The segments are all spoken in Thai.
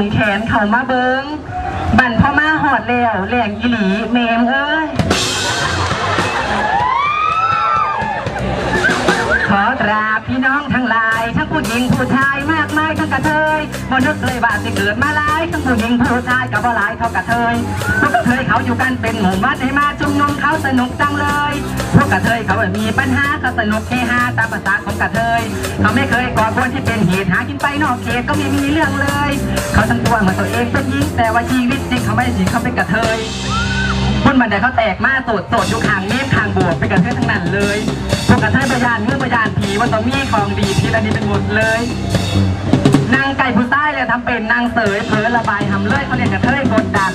งแขนเขามาเบิงบั่นพ่อมาหอดแล้วแหลงอีหลีเมมเอ้ย ขอกราบพี่น้องทั้งหลาย ทั้งผู้หญิงผู้ชายมากมายทั้งกระเทยบ่นึกเลยว่าสิเกิดมาหลายทั้งผู้หญิงผู้ชายกับบ่หลายเท่ากระเทยพวกกระเทยเขาอยู่กันเป็นหมู่บ้านให้มาชุมนุมเขาสนุกจังเลยพวกกระเทยเขาม่มีปัญหาเขาสนุกเฮฮาตามภาษาของกระเทยเขาไม่เคยก่อกวนที่เป็นเหตุหากินไปนอกเขตก็ไม่มีเรื่องเลย เขาทั้งตัวเหมือนตัวเองเป็นหญิงแต่ว่าชีวิตจริงเขาไม่ได้จริงเขาเป็นกระเทย บันไดเขาแตกมาโสดโสดอยู่ขางเมฆขางบวกไปกันเทศทั้งนั้นเลยพวกกระเทยประยานเมื่อประยานผีว่าตอมีของดีทีละนี้เป็นหมดเลย นางไก่ผู้ใต้เลยทำเป็นนางเสยเผลอระบายทำเล่ยเขาเรียกกระเทยกดดัน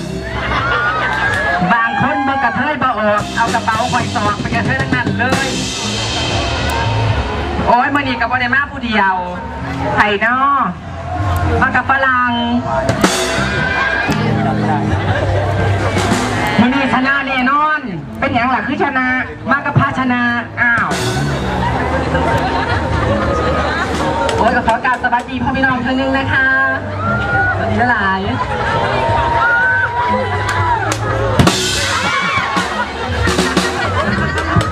บางคนเมื่อกระเทยบ่ออกเอากระเป๋าคอยสอกไปกระเทยทั้งนั้นเลยโอ้ยมื่อนี้กับวันเดมาผู้เดียวไผ่นอมากับฝรั่ง หลักคือชนะ มากกับพาชนะ อ้าวโอ้ยก็ขอกราบสวัสดีพ่อพี่น้องท่านนึงนะคะสวัสดีหลาย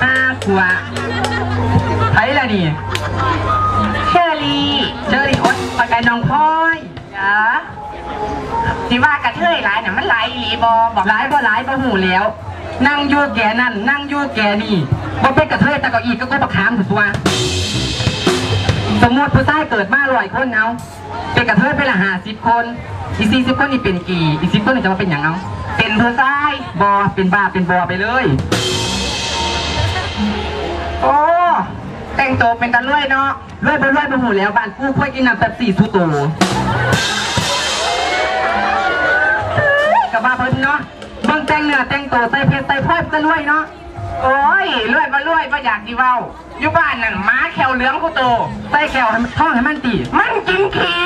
อาขวไทยละนี่เชอรี่เจอรี่อดปากไก่น้องพลอยจ้าสิว่ากระเทยหลายน่ะมันหลายอีหลีบอบอกหลายบ่หลายบ่หูแล้ว นั่งยู่วแก่นั่น นั่งยู่แก่นี่บ่เป็นกระเทยแต่เก็อีกก็ก็ประคามถูกตัวสมมติผู้ชายเกิดมาร้อยคนเอาเป็นกระเทยไปละหาสิบคน อีสี่สิบคนนี่เป็นกี่ อีสิบคนนี่จะมาเป็นอย่างเอาเป็นผู้ชายบอเป็นบ้าเป็นบอไปเลยโอ้แต่งตัวเป็นตะลุยเนาะเลื่อยไปเลื่อยไปหูแล้วบ้านกู้ค่อยกินน้ำแป๊บซี่ทุโต งแต่งเนื้อแต่งตัวใส่เพชรใส่พลอยซะด้วยเนาะโอ้ยรวยมาลวยมาอยากดีเว้าอยู่บ้านนั่นม้าแขวเหลืองกูโตใส่แขวให้มันท่องให้มันตีมันกินขี้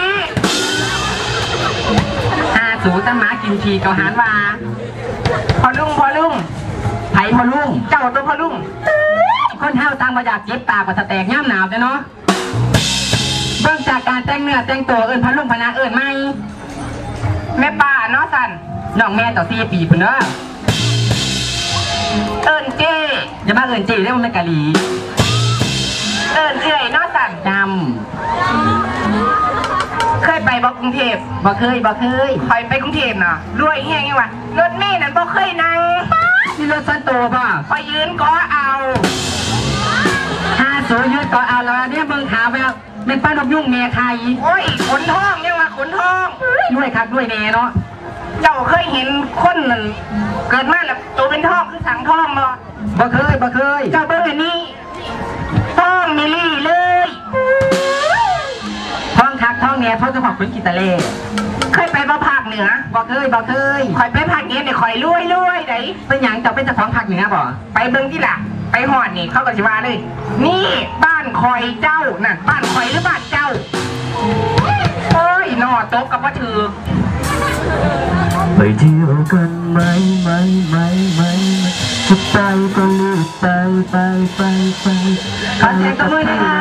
อาสูตะหมากินทีเกาหารว่าพอลุงพอลุงไผพอลุงเจ้าตัวพอลุงคนเฮาต่างมาอยากเจ็บตากว่าสแตกย่ำหนาวจ้ะเนาะเบิ่งจากการแต่งเนื้อแต่งตัวเอิ้นพะลุงพะนาเอิ้นไหมแม่ป้าเนาะสัน น้องแม่ต่อสี่ปีพุ่นเด้อเอิญเจ้อย่ามาเอิ้นจีเรียกว่าแม่กะลีเอิญเอื่อยเนาะสันจเคยไปบอกรุงเทพบ่เคยบ่เคยคอยไปกรุงเทพเนาะรวยแห้งยังวะรถเมล์นั่นบ่เคยนั่งนี่รถส่วนตัวป่ะคอยยืนก็เอาห้าสูยืดต่อเอาแล้วเนี่ยเบิ่งขาวไปเป็นป้านกยุ่งเมียใครโอ้ยขนทองยังวะขนทองด้วยคักด้วยแน่เนาะ เจ้าเคยเห็นคนนั่นเกิดมาแล้วตัวเป็นทองคือสังทองบ่บ่เคยบ่เคยเจ้าเบิ่งอันนี้ทองมิลลี่เลยท้องคักท้องแน่ท้องจะหอกเป็นกิตาเล่เคยไปบ่ภาคเหนือบ่เคยบ่เคยคอยไปภาคเหนือเนี่ยคอยรวยรวยไดเป็นหยังเจ้าเป็นเจ้าของผักเหนือบ่ไปเบิ่งที่ล่ะไปหอดนี่เขาก็สิว่าเลย นี่บ้านคอยเจ้าน่ะบ้านคอยหรือบ้านเจ้าโอ้ยนอตบกับว่าถือ ไปเที่ยวกันไหมไหมไหมไหมจะไปก็รีบไปไปไปไปขอเสียงตบมือด้วยค่ะ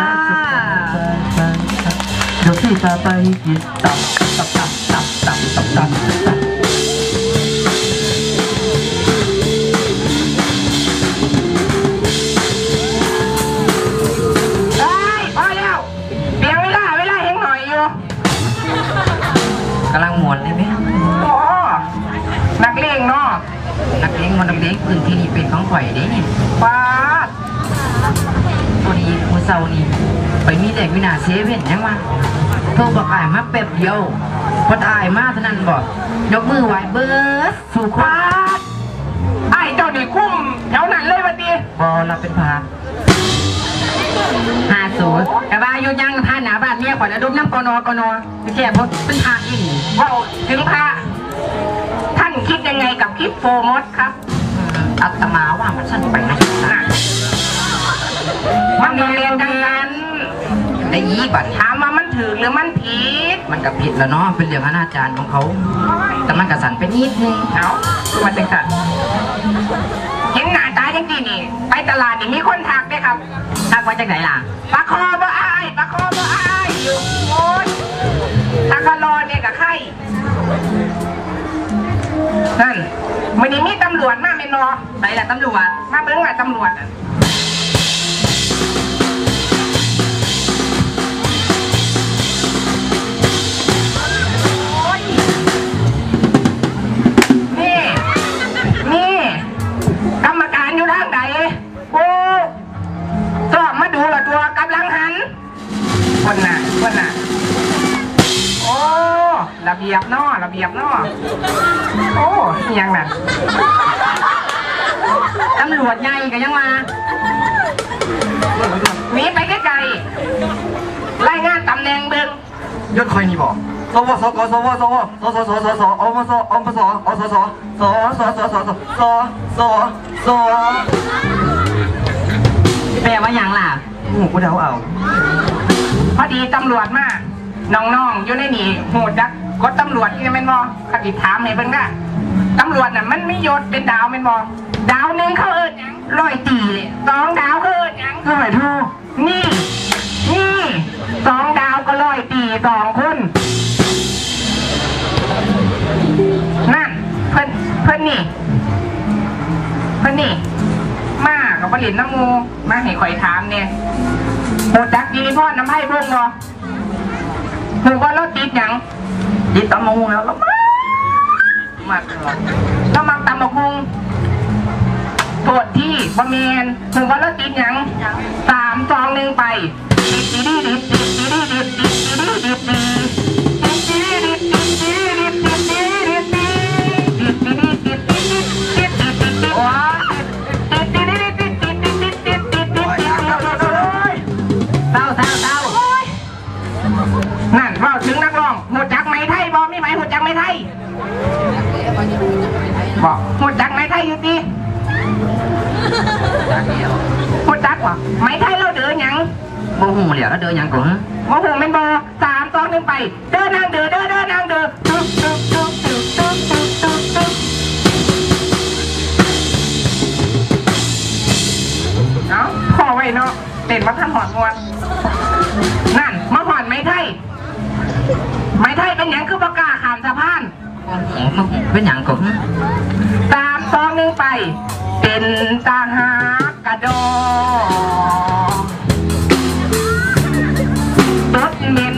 เดี๋ยวพี่จะไปกินตับตับตับตับตับตับตับ ของข่อยเด้นี่ป้าดพอดีมื้อเช้านี้ไปมีเด็กวินาเซเว่นยังวะโทรบอกอายมาแป๊บเดียวพออายมาเท่านั้นบอกยกมือไหว้เบิร์ดสู่ควาป้าดไอ้เจ้านี่คุ้มแถวนั้นเลยวันดีบอเราเป็นพาห้าศูนย์แต่ว่าอยู่ยังท่านหนาบ้านเมียข่อยแล้วดมน้ำกอนอกอนอไม่ใช่เพราะเป็นพาอินเว่าถึงพระท่านคิดยังไงกับคลิปโฟมอสครับอัตมา ฉันไปม่ถึงนะมันเรียนดังนั้นแต่ยี่บัตถามว่ามันถึงหรือมันผิด มันก็ผิดแล้วเนาะเป็นเรื่องอนาจาร์ของเขา แต่มันกระสันเป็นนิดนึงเอาตัวจังสันเห็นหน้าตาจังกี่นี่ ไปตลาดนี่มีคนทักด้วยครับ ทักมาจากไหนล่ะปลาคอบ่อ้ปลาคอบ่าไอ้อยู่โมดทักคารอเนี่ยกับไข่นั่น มันนี้มีตำรวจมาเมนอไปแหละตำรวจ มาเบิ้งว่าตำรวจอะ ระเบียบนอระเบียบนอโอ้ยังน่ะตำรวจใหญ่ก็ยังมาหนีไปไกลๆรายงานตำแหน่งเบิ่งยศคอยนี่บอกสวสกสวสวสสสสสอมสอมสอสสสสสสสสสสแปลว่าอย่างล่ะหูกูเดาเอา พอดีตำรวจมาน้องๆอยู่ในนี่โหดดัก กดตำรวจที่แม่นบอคติถามให้เบิ่งได้ตำรวจน่ะมันไม่ยศเป็นดาวแม่นบอดาวหนึ่งเขาเอิญยังร้อยตีเลยสองดาวเขาเอิญยังเท่าไหร่ทูนี่ นี่สองดาวก็ร้อยตีสองคนนั่นเพิ่นเพิ่นนี่เพิ่นนี่ มากับผลิตน้ำมูมาให้ข่อยถามเนี่ยโหจักดีพ่อน้ำไผ่พงบ่หูว่าเราติดหยัง ยิดตำมงแล้วแล้วมากเลยเรามักตำมะฮุงโทษที่บะเมนหูว่าเราติดหยังสามจองหนึ่งไปดิดดีดีดิดดิดดีดีดิดดิดดีดีดิดดีติดดีดี บอกหัวจักไหมไทยอยู่ดีหัวจักวะไหมไทยเราเดือหยังโมโหเหลียวแล้วเดินยังกูโมโหเป็นบอสามสองหนึ่งไปเดินนางเดือเดินเดินนางเดือตึ๊บตึ๊บตึ๊บตึ๊บตึ๊บตึ๊บตึ๊บตึ๊บเอ้าพ่อไว้เนาะเต้นมาทันหอดงวนนั่นมาหอดไหมไทยไหมไทยเป็นหยังคือประกล้าขามสะพานโมโห เป็นอย่างกูสามซองหนึ่งไป เป็นตาหากกระโดดรถเหม็น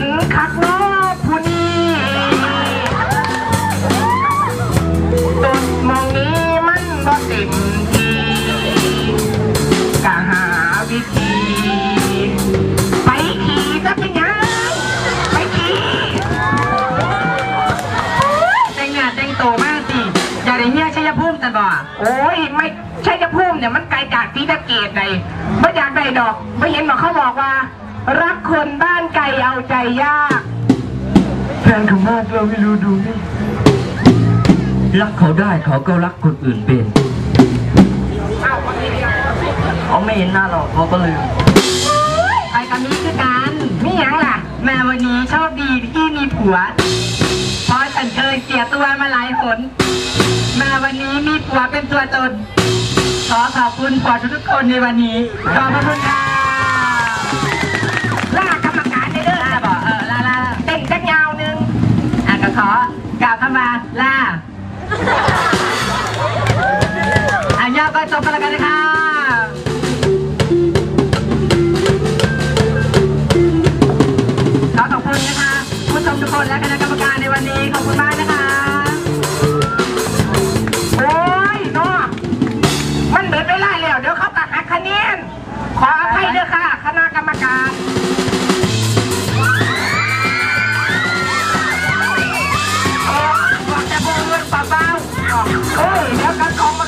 เงี้ยชัยภูมิแต่บ่โอ้ยไม่ใช่จะพูดเนี่ยมันไกลจากที่ตะเกียบเลยไม่อยากได้ดอกไม่เห็นหรอกเขาบอกว่า รักคนบ้านไกลเอาใจยากแฟนเขามากเราไม่รู้ดูนี่รักเขาได้เขาก็รักคนอื่นเป็นเขาไม่เห็นหน้าเราเขาก็ลืมไปกับนี้คือกันนี่ยังล่ะ แม่วันนี้โชคดีที่มีผัว เพราะฉันเคยเสียตัวมาหลายหน ม่วันนี้มีผัวเป็นตัวตน ขอขอบคุณผัวทุกๆคนในวันนี้ ขอบพระคุณค่ะลากรรมการได้เด้องลาบอกเออลาลาเต้นจักยาวหนึง อะก็ขอกล่าวคำว่าลาอะยาวก็จบกันแล้วกันนะคะขอขอบคุณนะคะผู้ชมทุกคนและคณะกรรมการในวันนี้ขอบคุณมากนะคะ เฮ้ยแล้วการของมั